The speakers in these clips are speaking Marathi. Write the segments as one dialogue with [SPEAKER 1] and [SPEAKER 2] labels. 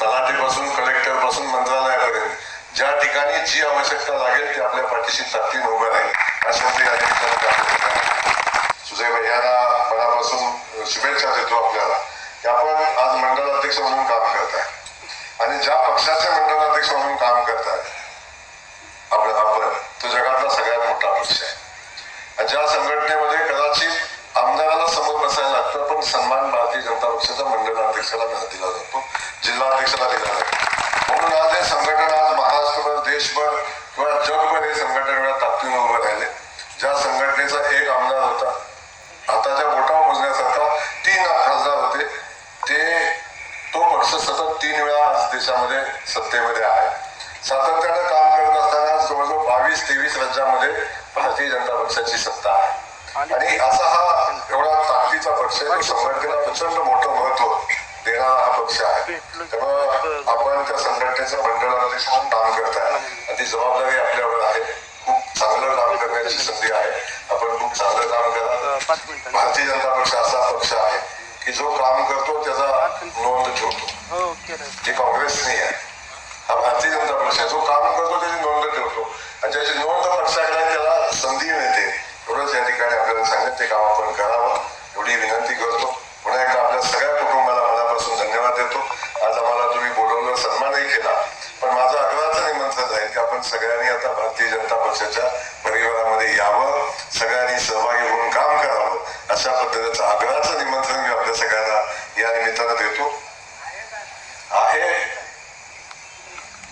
[SPEAKER 1] तलाठीपासून कलेक्टरपासून मंत्रालयापर्यंत. ज्या ठिकाणी जी आवश्यकता लागेल ते आपल्या पाठीशी ताकदीने उभं राहील. सुजय भैयाना मनापासून शुभेच्छा देतो आपल्याला. की आपण आज मंडळ अध्यक्ष म्हणून काम करताय आणि ज्या पक्षाचे मंडळ अध्यक्ष म्हणून काम करताय आपलं आपण तो जगातला सगळ्यात मोठा पक्ष आहे. ज्या संघटनेमध्ये कदाचित आमदाराला समोर बसायला लागतं पण सन्मान हाताच्या बोटावर मोजण्यासारखा तीन खासदार होते. ते तो पक्ष सतत तीन वेळा आज देशामध्ये सत्तेमध्ये आहे. सातत्यानं काम करत असताना जवळजवळ बावीस तेवीस राज्यामध्ये भारतीय जनता पक्षाची सत्ता आहे. आणि असा हा एवढा ताकदीचा पक्ष आहे संघटनेला प्रचंड मोठं महत्त्व देणारा हा पक्ष आहे. त्यामुळं आपण त्या संघटनेच्या मंडळामध्ये म्हणून काम करताय आणि ती जबाबदारी आपल्यावर आहे. खूप चांगलं काम करण्याची संधी आहे. भारतीय जनता पक्ष असा पक्ष आहे की जो काम करतो त्याचा नोंद ठेवतो.
[SPEAKER 2] हो
[SPEAKER 1] ते काँग्रेस नाही आहे. हा भारतीय जनता पक्ष आहे. जो काम करतो त्याची नोंद ठेवतो. आणि ज्याची नोंद पक्षाकडे त्याला संधी मिळते. एवढंच या ठिकाणी आपल्याला सांगत ते काम आपण करावं. एवढी विनंती करतो. पुन्हा एकदा आपल्या सगळ्या कुटुंबाला मनापासून धन्यवाद देतो. आज आम्हाला तुम्ही बोलवलं सन्मानही केला. पण माझं आग्रहाचं निमंत्रण आहे की आपण सगळ्यांनी आता भारतीय जनता पक्षाच्या परिवारामध्ये यावं. सगळ्यांनी सहभागी होऊन अशा पद्धतीचं आग्रहाचं निमंत्रण मी आपल्या सगळ्यांना या निमित्तानं देतो. आहे.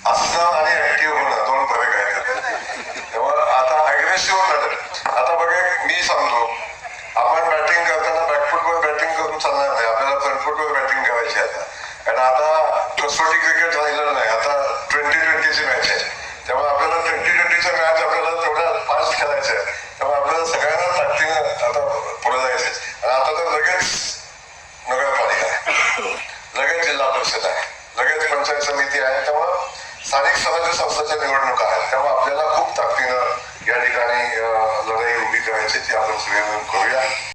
[SPEAKER 1] असणं आणि ऍक्टिव्ह होणं दोन फरक आहेत. तेव्हा आता अग्रेसिव्ह लढत आता बघा मी सांगतो. आपण बॅटिंग करताना बॅकफुटवर बॅटिंग करून चालणार नाही. आपल्याला फ्रंटफुटवर बॅटिंग करायची आहे आता. कारण आता कसोटी क्रिकेट राहिलेलं नाही. आता ट्वेंटी ट्वेंटीची मॅच आहे. त्यामुळे आपल्याला ट्वेंटी ट्वेंटीची मॅच आपल्याला तेवढ्या फास्ट खेळायचं आहे त्यामुळे आपल्याला सगळ्यांना ताकदीनं आता पुढे जायचं आणि आता तर लगेच नगरपालिका आहे. लगेच जिल्हा परिषद आहे. लगेच पंचायत समिती आहे. त्यामुळं स्थानिक स्वराज्य संस्थाच्या निवडणुका आहेत. त्यामुळे आपल्याला खूप ताकदीनं या ठिकाणी लढाई उभी करायची ती आपण सगळे मिळून